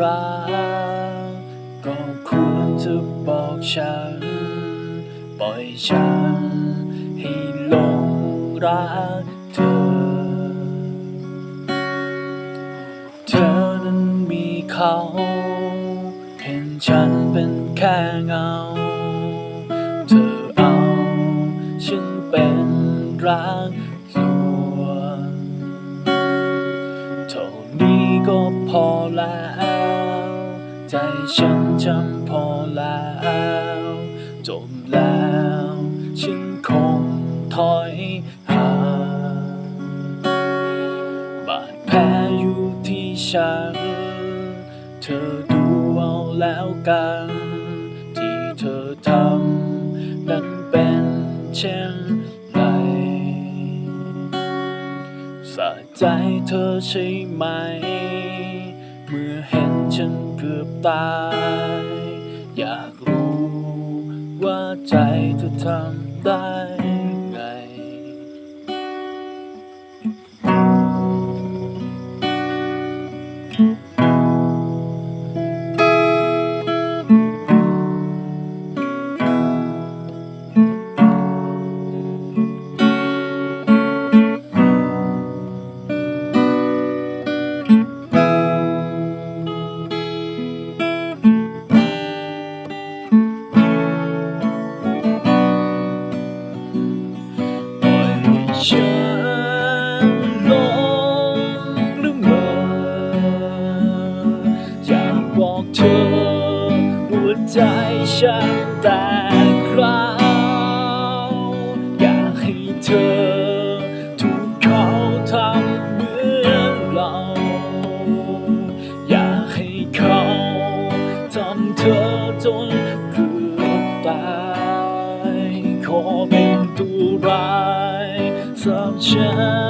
รักก็ควรจะบอกฉัน ปล่อยฉันให้หลงรักเธอ เธอนั้นมีเขา เห็นฉันเป็นแค่เงา ฉันจำพอแล้ว จบแล้ว ฉันคงถอยห่างบาดแผลอยู่ที่ฉัน เธอดูเอาแล้วกัน ที่เธอทำนั้นเป็นเช่นไรสะใจเธอใช่ไหม เมื่อเห็นฉัน กือบตาย อยากรู้ว่าใจเธอทำได้ ฉันแตกร้าวอยากให้เธอถูกเขาทำเหมือนเรา อยากให้เขาทำเธอจนเกือบตายขอเป็นตัวร้ายสำหรับฉัน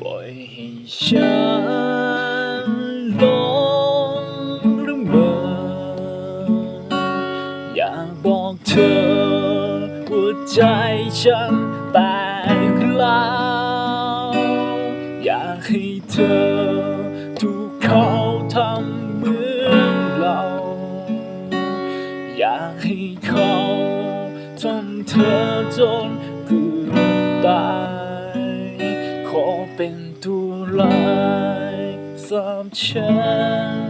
ปล่อยให้ฉันหลงหรือเมออยากบอกเธอหัวใจฉันแตกร้วอยากให้เธอถูกเขาทำเหมือนเรา อยากให้เขาทำเธอจนเกือบตาย เป็นตัวลายสำหรับฉัน